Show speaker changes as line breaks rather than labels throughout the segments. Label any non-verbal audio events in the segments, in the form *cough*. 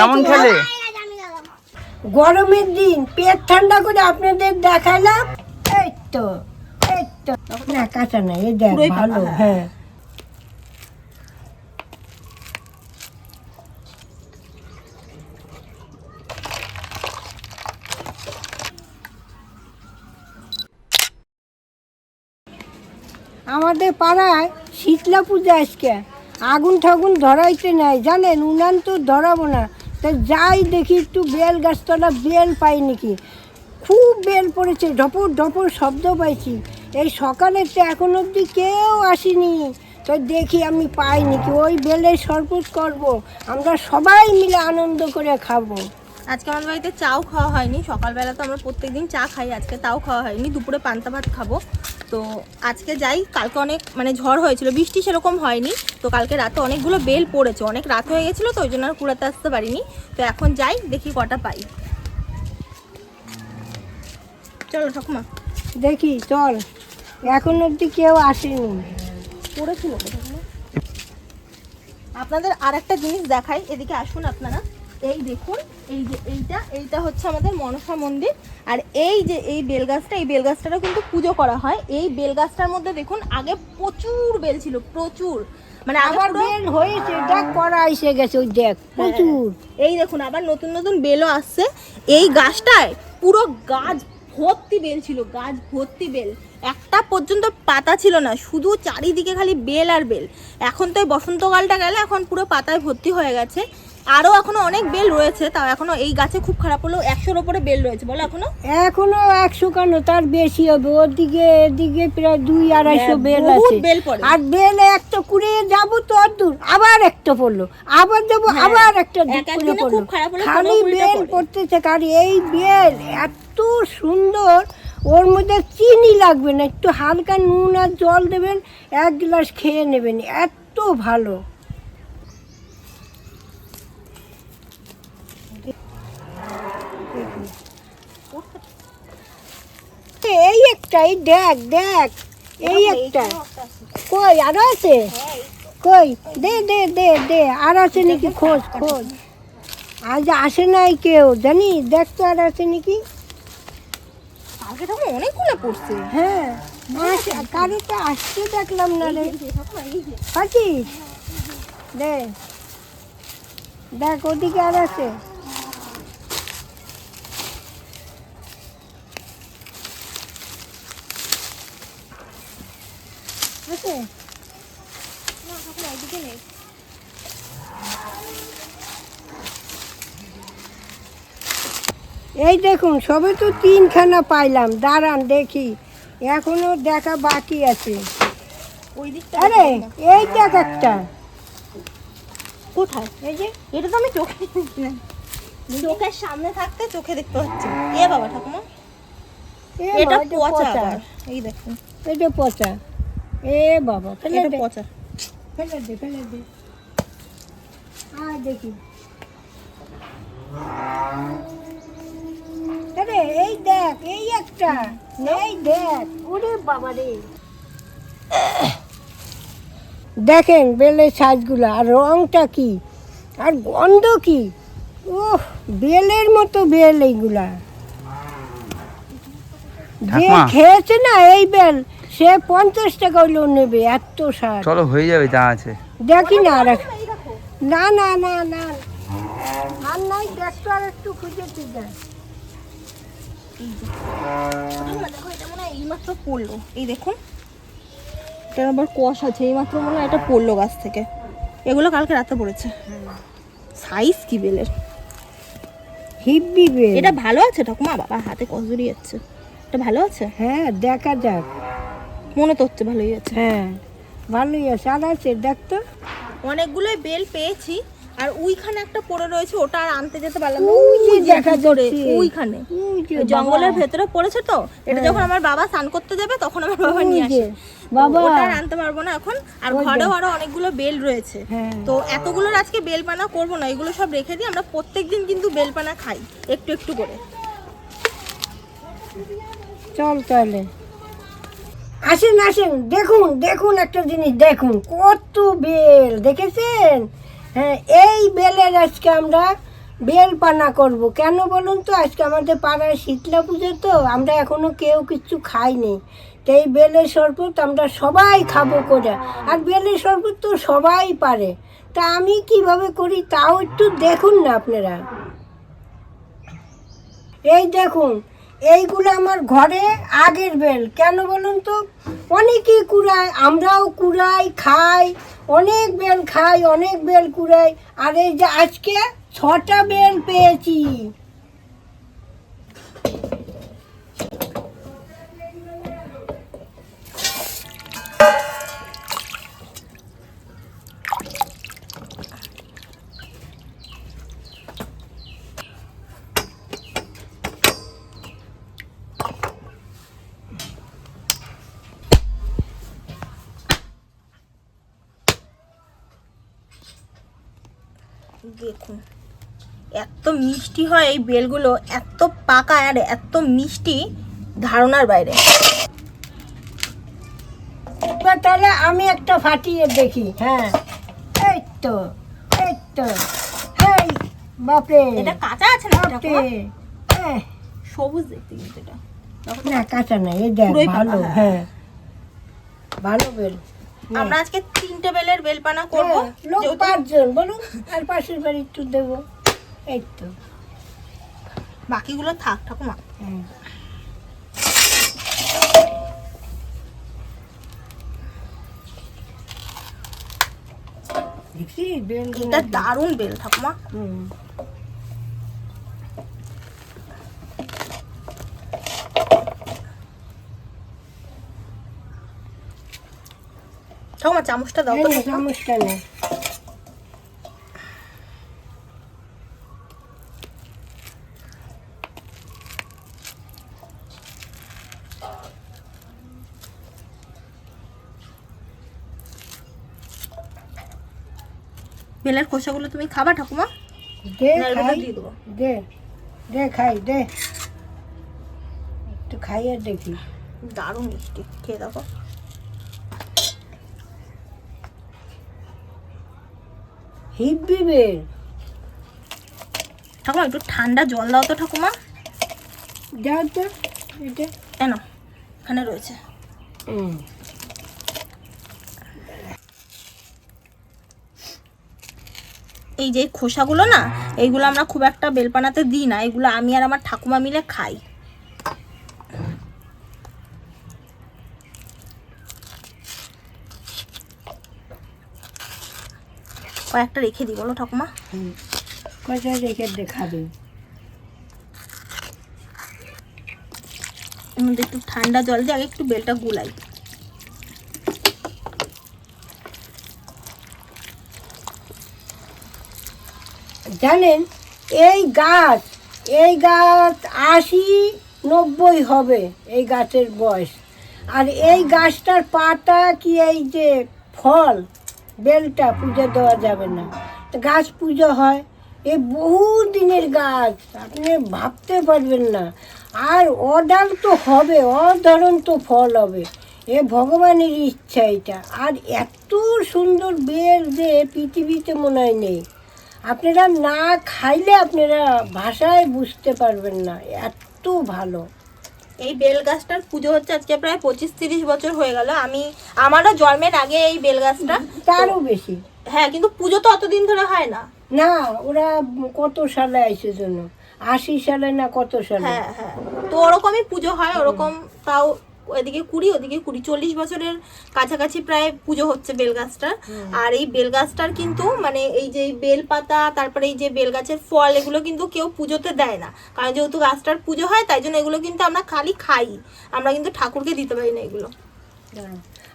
কেমন খেলে?
গরমের দিন পেট ঠান্ডা করে আপনাদের দেখালাম। এই তো এই তো। না কাঁচা না এই দেখ ভালো হ্যাঁ। আমাদের পাড়ায় শীতলা পূজা আজকে। আগুন ঠাগুন ধরাইতে নাই জানেন? উনান তো ধরাবো না। তা যাই দেখি একটু বেল গাছতলা বেল পাই নাকি। খুব বেল পড়েছে, ঢপর ঢপর শব্দ পাইছি। এই সকালে তো এখন অবধি কেউ আসেনি। তো দেখি আমি পাই নাকি, ওই বেলের শরবত করব। আমরা সবাই মিলে আনন্দ করে খাব।
আজকে আমাদের বাড়িতে চাও খাওয়া হয়নি। সকালবেলা তো আমরা প্রত্যেক দিন চা খাই আজকে তাও খাওয়া হয়নি। দুপুরে পান্তা ভাত খাব। তো আজকে যাই কালকে অনেক মানে ঝড় হয়েছিল বৃষ্টি সেরকম হয়নি। তো কালকে রাতে অনেকগুলো বেল পড়েছে অনেক রাত হয়ে গেছিল তো ওই জন্য আর কুড়াতে আসতে পারিনি। তো এখন যাই দেখি কটা পাই। চলো ঠাকুমা।
দেখি চল। এখন অবধি কেউ আসেনি।
পড়েছিল আপনাদের আর একটা জিনিস দেখাই এদিকে আসুন আপনারা। এই দেখুন এই যে এইটা এইটা হচ্ছে আমাদের মনসা মন্দির। আর এই যে এই বেলগাছটা এই বেলগাছটা কিন্তু পুজো করা হয়। এই বেলগাছটার মধ্যে দেখুন আগে প্রচুর বেল ছিল প্রচুর। মানে
আবার বেল হয়েছে দেখ করা এসে গেছে ওই দেখ প্রচুর।
এই দেখুন আবার নতুন নতুন বেলও আসছে। এই গাছটায় পুরো গাছ ভর্তি বেল ছিল গাছ ভর্তি বেল। একটা পর্যন্ত পাতা ছিল না শুধু চারিদিকে খালি বেল আর বেল। এখন তো এই বসন্তকালটা গেলে এখন পুরো পাতায় ভর্তি হয়ে গেছে। আরও এখনও অনেক বেল রয়েছে তাও এখনও এই গাছে খুব খারাপ হলো একশোর ওপরে বেল রয়েছে বলো এখনও?
এখনও একশো কেন? তার বেশি হবে। ওদিকে এদিকে প্রায় দুই আড়াইশো
হ্যাঁ,
বেল
বহুত
আছে।
বেল পড়ে।
আর বেল একটা কুড়িয়ে যাব তো আর দূর। আবার একটা পড়ল। আবার যাব
হ্যাঁ,
আবার একটা
এক এক দিনে
পড়ল
খুব খারাপ হলে
খালি
পনেরো কুড়িটা
বেল
পড়ে।
পড়তেছে কার এই বেল এত সুন্দর। ওর মধ্যে চিনি লাগবে না একটু হালকা নুন আর জল দেবেন এক গ্লাস খেয়ে নেবেন। এত ভালো। এই একটাই দেখ দেখ এই একটা। কই আরও আছে? কই দে দে দে দে আর আছে নাকি? খোঁজ খোঁজ। আজ আসে নাই কেউ জানি দেখ তো আর আছে নাকি?
কালকে তখন অনেকগুলো পড়ছে।
হ্যাঁ আসে কারও তো আসতে দেখলাম না রে। পাচ্ছিস দে। দেখ ওদিকে আর আছে। আছে? এই দেখুন সবে তো তিনখানা পাইলাম। দাঁড়ান দেখি এখনও দেখা বাকি আছে। আরে এই দেখ একটা।
কোথায়?
এই যে
এটা তো আমি চোখে চোখের সামনে থাকতে চোখে দেখতে হচ্ছে এ বাবা ঠাকুমা এটা পচা এই দেখুন।
এটা পচা। এ বাবা ফেলে দে।
পচা।
ফেলে দে ফেলে দে। আর দেখি। আরে এই দেখ এই একটা। এই দেখ। ওরে বাবা রে। দেখেন বেলের সাজগুলো আর রংটা কি? আর গন্ধ কি? ওহ বেলের মতো বেল এইগুলা। যে খেয়েছে না এই বেল সে পঞ্চাশ টাকা হইলেও নেবে এত স্বাদ
চলো হয়ে যাবে যা আছে।
দেখি না আর না না না না। আর নাই দেখতো আর একটু খুঁজে
দেখো এইমাত্র পড়ল এই দেখুন এটার আবার কষ আছে এইমাত্র মনে হয় এটা পড়ল গাছ থেকে। এগুলো কালকে রাতে পড়েছে। সাইজ কি বেলের?
হিব্বি বেল।
এটা ভালো আছে ঠাকুমা? বাবা হাতে কষ জড়িয়ে যাচ্ছে এটা ভালো আছে?
হ্যাঁ দেখা যাক।
মনে তো হচ্ছে ভালোই আছে।
হ্যাঁ ভালোই আছে। আর আছে দেখতো
অনেকগুলোই বেল পেয়েছি আর ওইখানে একটা পড়ে রয়েছে ওটা আর আনতে যেতে পারলাম না।
ওই
যে
দেখা
ভিতরে, ওইখানে। জঙ্গলের ভেতরে পড়েছে তো? এটা যখন আমার বাবা স্নান করতে যাবে তখন আমার বাবা নিয়ে আসে
বাবা।
ওটা আর আনতে পারব না এখন। আর ঘরে ঘরে অনেকগুলো বেল রয়েছে।
হ্যাঁ।
তো এতগুলোর আজকে বেলপানা করব না এগুলো সব রেখে দিই আমরা প্রত্যেকদিন কিন্তু বেলপানা খাই একটু একটু করে।
চল তাহলে। আসেন আসেন, দেখুন দেখুন একটা জিনিস, দেখুন, কত বেল, দেখেছেন? হ্যাঁ এই বেলের আজকে আমরা বেল পানা করব। কেন বলুন তো? আজকে আমাদের পাড়ায় শীতলা পুজো তো, আমরা এখনও কেউ কিছু খাইনি। তো এই বেলের শরবত আমরা সবাই খাব করে। আর বেলের শরবত তো সবাই পারে। তা আমি কীভাবে করি তাও একটু দেখুন না আপনারা। এই দেখুন এইগুলো আমার ঘরে আগের বেল। কেন বলুন তো? অনেকেই কুড়ায়, আমরাও কুড়াই, খাই, অনেক বেল খাই, অনেক বেল কুড়াই। আর এই যে আজকে ছটা বেল পেয়েছি।
দেখুন এত মিষ্টি হয় এই বেলগুলো এত পাকা আর এত মিষ্টি ধারণার বাইরে।
এবার তাহলে আমি একটা ফাটিয়ে দেখি হ্যাঁ। এই তো এই তো এই বাপরে।
এটা কাঁচা আছে না এটা
বাপরে।
সবুজ দেখতে কিন্তু এটা।
না কাঁচা না এই দেখ ভালো
হ্যাঁ।
হ্যাঁ। ভালো বেল।
আমরা আজকে তিনটে বেলের বেলপানা করব।
হ্যাঁ, লোক পাঁচজন বলুন আর পাশের বাড়ি একটু দেবো। এই তো।
বাকিগুলো থাক ঠাকুমা। এটা দারুণ বেল ঠাকুমা।
হুম।
ঠাকুমা চামচটা দাও তো
এই চামচটা
বেলের খোসাগুলো তুমি খাবা ঠাকুমা?
দে খাই দে দে খাই দে। একটু খাইয়ে দেখি।
দারুণ মিষ্টি খেয়ে দেখো।
বেল
ঠাকুমা একটু ঠান্ডা জল দাও তো ঠাকুমা।
দাও তো এটা
কেন এখানে রয়েছে।
হুম
এই যে খোসাগুলো না এইগুলো আমরা খুব একটা বেলপানাতে দিই না এগুলো আমি আর আমার ঠাকুমা মিলে খাই। কয়েকটা রেখে দিই বলো ঠাকুমা।
রেখে দেখাবে।
মধ্যে একটু ঠান্ডা জল দিয়ে আগে একটু বেলটা গুলাই।
জানেন এই গাছ এই গাছ আশি নব্বই হবে এই গাছের বয়স। আর এই গাছটার পাতা কি এই যে ফল? বেলটা পুজো দেওয়া যাবে না। তো গাছ পুজো হয়। এই বহু দিনের গাছ, আপনি ভাবতে পারবেন না। আর অডাল তো হবে, অধরণ তো ফল হবে। এ ভগবানের ইচ্ছা এটা। আর এত সুন্দর বেল যে পৃথিবীতে মনে হয় নেই। আপনারা না খাইলে আপনারা ভাষায় বুঝতে পারবেন না। এত ভালো।
এই বেল গাছটার পুজো হচ্ছে আজকে প্রায় পঁচিশ তিরিশ বছর হয়ে গেল। আমি আমারও জন্মের আগে এই বেল গাছটা।
তারও বেশি।
হ্যাঁ কিন্তু পুজো তো অতদিন ধরে হয় না।
না ওরা কত সালে আইসে জন্য আশি সালে না কত সালে?
হ্যাঁ হ্যাঁ। তো ওরকমই পুজো হয় ওরকম তাও এদিকে কুড়ি ওদিকে কুড়ি। চল্লিশ বছরের কাছাকাছি প্রায় পুজো হচ্ছে বেল গাছটার আর এই বেল গাছটার কিন্তু মানে এই যে বেল পাতা তারপরে এই যে বেল গাছের ফল এগুলো কিন্তু কেউ পুজোতে দেয় না। কারণ যেহেতু গাছটার পুজো হয় তাই জন্য এগুলো কিন্তু আমরা খালি খাই। আমরা কিন্তু ঠাকুরকে দিতে পারি না এগুলো।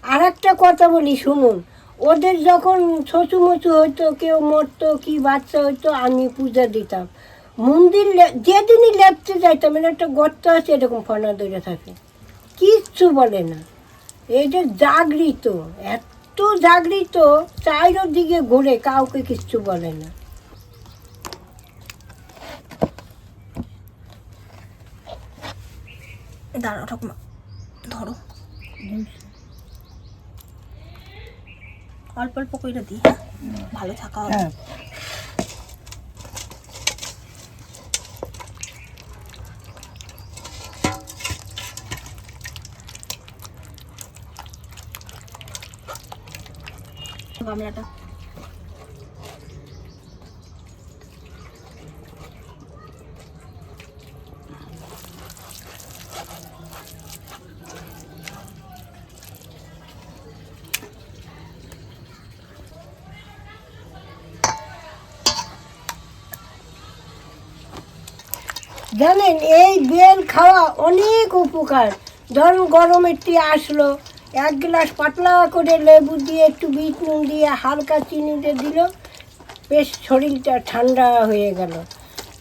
আর একটা কথা বলি শুনুন। ওদের যখন ছচু মচু হইতো কেউ মরতো কি বাচ্চা হইতো আমি পূজা দিতাম। মন্দির যেদিনই লেপতে যাইতাম এর একটা গর্ত আছে এরকম ফনা ধরে থাকে। কিচ্ছু বলে না। এইটা জাগৃত এত জাগৃত চাইরোর দিকে ঘুরে কাউকে কিচ্ছু বলে না।
দাঁড়াও ঠাকুমা ধরো। অল্প অল্প করে দিই হ্যাঁ? ভালো থাকা হবে গামলাটা।
জানেন এই বেল খাওয়া অনেক উপকার। ধরুন গরমের টি আসলো এক গ্লাস পাতলা করে লেবু দিয়ে একটু বিট নুন দিয়ে হালকা চিনিতে দিল। বেশ শরীরটা ঠান্ডা হয়ে গেল।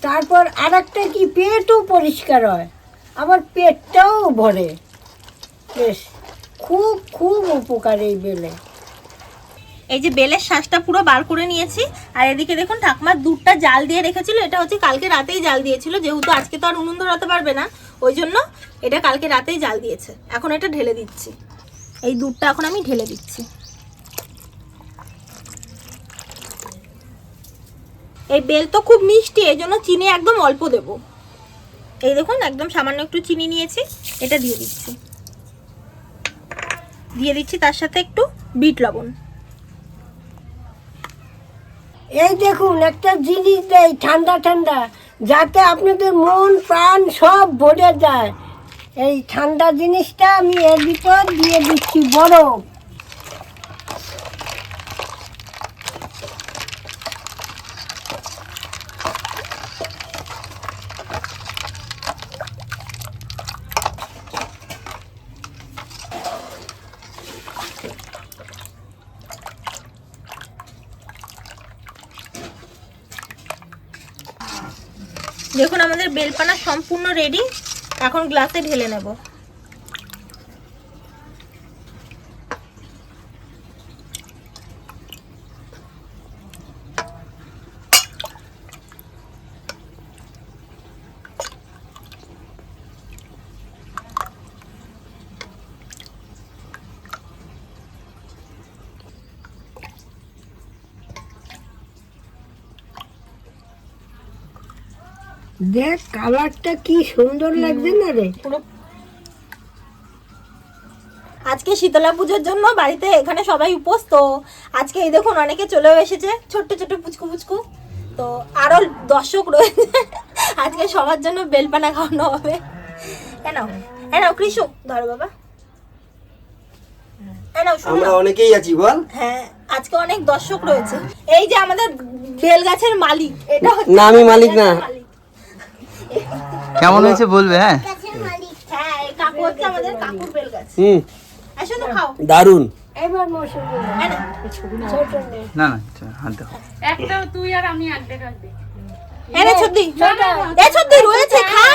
তারপর আর একটা কি, পেটও পরিষ্কার হয়। আবার পেটটাও ভরে। বেশ, খুব খুব উপকার এই বেলে।
এই যে বেলের শ্বাসটা পুরো বার করে নিয়েছি, আর এদিকে দেখুন ঠাকুমার দুধটা জাল দিয়ে রেখেছিল। এটা হচ্ছে কালকে রাতেই জাল দিয়েছিল, যেহেতু আজকে তো আর উনুন ধরাতে পারবে না, ওই জন্য এটা কালকে রাতেই জাল দিয়েছে। এখন এটা ঢেলে দিচ্ছি। এই দুধটা এখন আমি ঢেলে দিচ্ছি। এই বেল তো খুব মিষ্টি, এই জন্য চিনি একদম অল্প দেব। এই দেখুন, একদম সামান্য একটু চিনি নিয়েছি, এটা দিয়ে দিচ্ছি। দিয়ে দিচ্ছি তার সাথে একটু বিট লবণ।
এই দেখুন, একটা জিনিস দেয় ঠান্ডা ঠান্ডা, যাতে আপনাদের মন, প্রাণ সব ভরে যায়। এই ঠান্ডা জিনিসটা আমি এর ভিতর দিয়ে দিচ্ছি বরফ
দেখুন আমাদের বেলপানা সম্পূর্ণ রেডি এখন গ্লাসে ঢেলে নেব।
দেখ কালারটা কি সুন্দর লাগছে না রে?
আজকে শীতলা পুজোর জন্য বাড়িতে এখানে সবাই উপোস তো আজকে এই দেখুন অনেকে চলেও এসেছে ছোট্ট ছোট্ট পুচকু পুচকু। তো আরও দর্শক রয়েছে। আজকে সবার জন্য বেলপানা খাওয়ানো হবে। কেন হ্যাঁ কৃষক ধরো বাবা। শোনো।
আমরা অনেকেই আছি বল।
হ্যাঁ আজকে অনেক দর্শক রয়েছে। এই যে আমাদের বেল গাছের মালিক এটা হচ্ছে
না, আমি মালিক না।
কেমন হয়েছে বলবে হ্যাঁ?
দারুণ
এবার মৌসুম
না?
না না হাত দাও।
একটা তুই আর আমি আড্ডে কাটবে
এনে ছদ্দি এ ছদ্দি রয়েছে খা।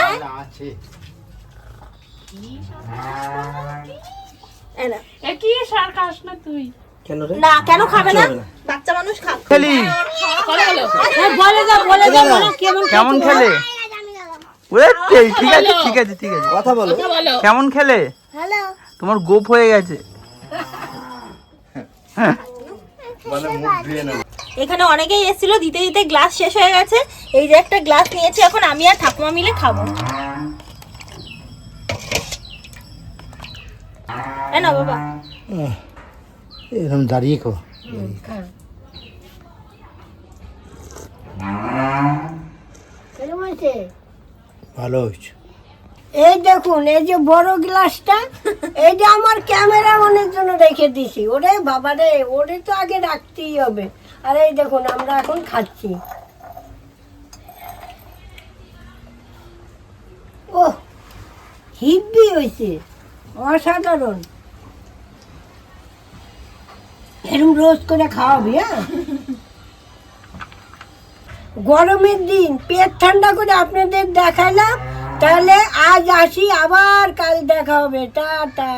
এ
কি সার খাস না তুই?
না কেন খাবে না? বাচ্চা মানুষ খাবে।
খেলি।
বলে দাও বলে দাও বলো কেমন
খেলে? ঠিক আছে ঠিক আছে ঠিক আছে।
কথা বলো।
কেমন খেলে? তোমার গোপ হয়ে গেছে।
এখানে অনেকেই এসেছিল দিতে দিতে গ্লাস শেষ হয়ে গেছে। এই যে একটা গ্লাস নিয়েছি এখন আমি আর ঠাকুমা মিলে খাব। না বাবা।
এরকম দাঁড়িয়ে খো
কেমন আছে
ভালো হয়েছে।
এই দেখুন এই যে বড় গ্লাসটা *laughs* এই যে আমার ক্যামেরাম্যানের জন্য রেখে দিছি। ওরে বাবা রে ওরে তো আগে রাখতেই হবে। আর এই দেখুন আমরা এখন খাচ্ছি। ও হিব্বি হয়েছে। অসাধারণ। এরম রোজ করে খাওয়াবি হ্যাঁ? *laughs* গরমের দিন পেট ঠান্ডা করে আপনাদের দেখালাম, তাহলে আজ আসি, আবার কাল দেখা হবে। টাটা।